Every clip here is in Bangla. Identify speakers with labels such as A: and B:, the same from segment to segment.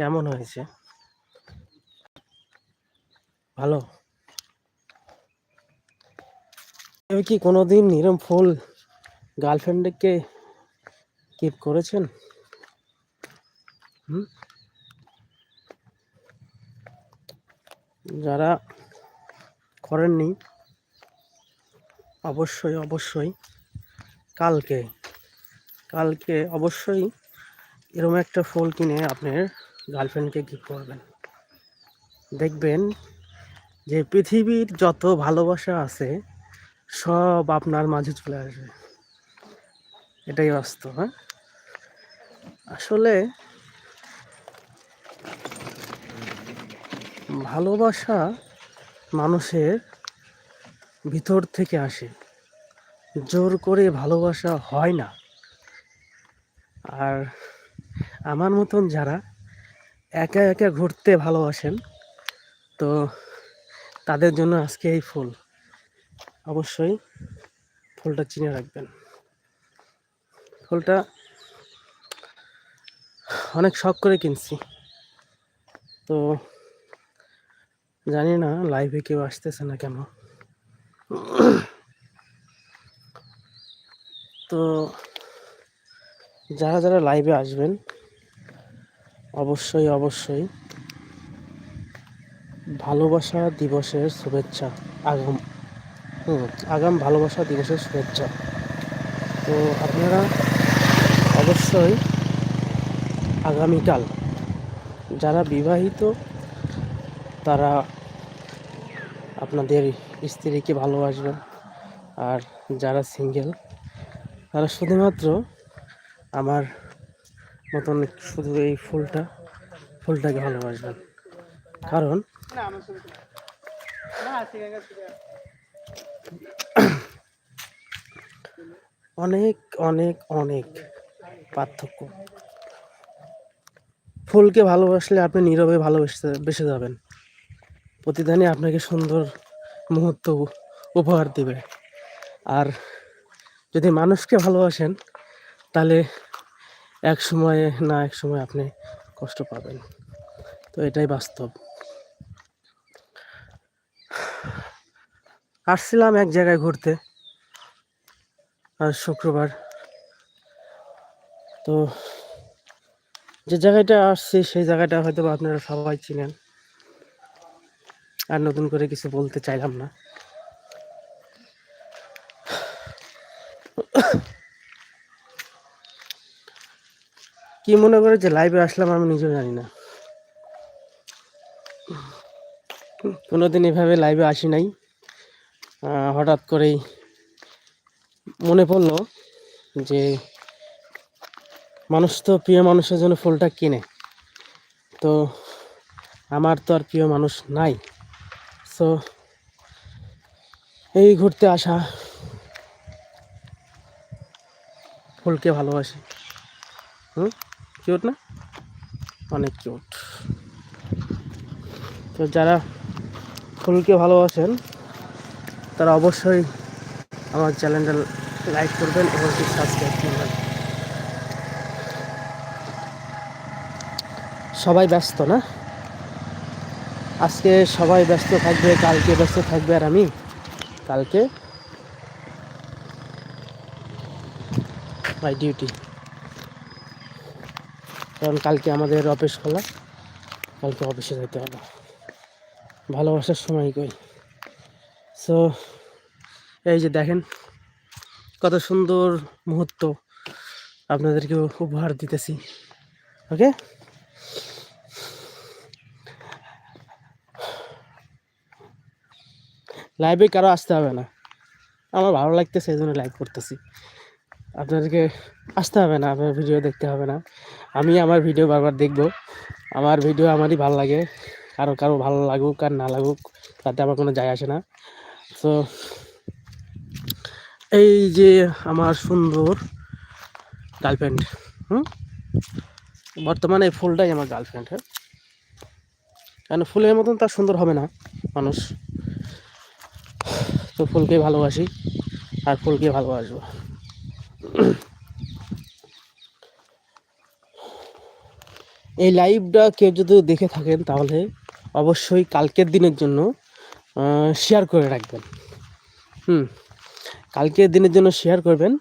A: কেমন হয়েছে? ভালো? তুমি কি কোনোদিন এরম ফুল গার্লফ্রেন্ডকে কিপ করেছেন? যারা করেননি, অবশ্যই অবশ্যই কালকে কালকে অবশ্যই এরকম একটা ফুল কিনে আপনার গার্লফ্রেন্ডকে গিফট করবেন। দেখবেন যে পৃথিবীর যত ভালোবাসা আছে, সব আপনার মাঝে চলে আসবে। এটাই বাস্তব হ্যাঁ? আসলে ভালোবাসা মানুষের ভিতর থেকে আসে। জোর করে ভালোবাসা হয় না। আর আমার মতন যারা একা একা ঘুরতে ভালোবাসেন। তো তাদের জন্য আজকে এই ফুল। অবশ্যই ফুলটা চিনে রাখবেন। ফুলটা অনেক শখ করে কিনছি। তো জানি না লাইভে কেউ আসতেছে না কেন? তো যারা যারা লাইভে আসবেন অবশ্যই অবশ্যই। ভালোবাসা দিবসের শুভেচ্ছা, আগাম, হুম, আগাম ভালোবাসা দিবসের শুভেচ্ছা। তো আপনারা অবশ্যই আগামীকাল যারা বিবাহিত, তারা আপনাদের স্ত্রীকে ভালোবাসবেন। আর যারা সিঙ্গেল, তারা শুধুমাত্র আমার মতন শুধু এই ফুলটা, ফুলটাকে ভালোবাসবেন। কারণ অনেক অনেক অনেক পার্থক্য। ফুলকে ভালোবাসলে আপনি নীরবে ভালোবেসে, বেসে যাবেন। প্রতিদিনই আপনাকে সুন্দর মুহূর্ত উপহার দিবে। আর যদি মানুষকে ভালোবাসেন, তাহলে এক সময়ে না এক সময় আপনি কষ্ট পাবেন। তো এটাই বাস্তব। আসছিলাম এক জায়গায় ঘুরতে। আর শুক্রবার। তো যে জায়গাটা আসছি, সেই জায়গাটা হয়তো আপনারা সবাই চিনেন। আর নতুন করে কিছু বলতে চাইলাম না। কি মনে করে যে লাইভে আসলাম আমি নিজেও জানি না। কোনোদিন এভাবে লাইভে আসি নাই। হঠাৎ করেই মনে পড়ল যে মানুষ তো প্রিয় মানুষের জন্য ফুলটা কিনে। তো আমার তো আর প্রিয় মানুষ নাই। সো এই ঘুরতে আসা ফুলকে ভালোবাসি। হুম? কিউট না? অনেক কিউট তো যারা ফুলকে ভালোবাসেন, তারা অবশ্যই আমার চ্যানেলটা লাইক করবেন এবং সাবস্ক্রাইব করবেন। সবাই ব্যস্ত না? আজকে সবাই ব্যস্ত থাকবে, কালকে ব্যস্ত থাকবে আর আমি কালকে? মাই ডিউটি কারণ কালকে আমাদের অফিস খোলা। কালকে অফিসে যেতে হবে। ভালোবাসার সময় কই? সো এই যে দেখেন, কত সুন্দর মুহূর্ত আপনাদেরকে উপহার দিতেছি। ওকে লাইভে কারও আসতে হবে না। আমার ভালো লাগতেছে, এই জন্য লাইভ করতেছি। আপনাদেরকে আসতে হবে না, আপনার ভিডিও দেখতে হবে না। আমি আমার ভিডিও বারবার দেখব। আমার ভিডিও আমারই ভালো লাগে, কারও কারও ভালো লাগুক আর না লাগুক, তাতে আমার কোনো যায় আসে না। তো এই যে আমার সুন্দর গার্লফ্রেন্ড হুম? বর্তমানে এই ফুলটাই আমার গার্লফ্রেন্ড হ্যাঁ? কারণ ফুলের মতন তার সুন্দর হবে না মানুষ। তো ফুলকে ভালোবাসি, আর ফুলকে ভালোবাসবো। এই লাইভটা কেউ যদি দেখে থাকেন, তাহলে অবশ্যই কালকের দিনের জন্য শেয়ার করে রাখবেন। হুম, কালকের দিনের জন্য শেয়ার করবেন।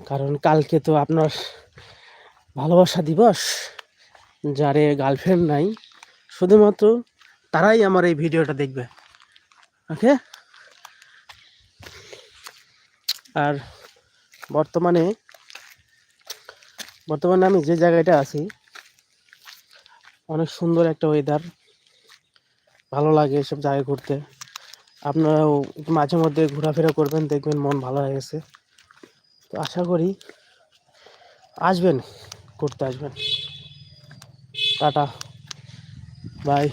A: কারণ কালকে তো আপনার ভালোবাসা দিবস, যারে গার্লফ্রেন্ড নাই, শুধুমাত্র তারাই আমার এই ভিডিওটা দেখবে। ওকে আর বর্তমানে বর্তমানে আমি যে জায়গাটা আছি, অনেক সুন্দর একটা ওয়েদার ভালো লাগে এসব জায়গায় ঘুরতে। আপনারাও মাঝে মধ্যে ঘোরাফেরা করবেন, দেখবেন মন ভালো হয়ে গেছে। তো আশা করি আসবেন, ঘুরতে আসবেন। Tata bye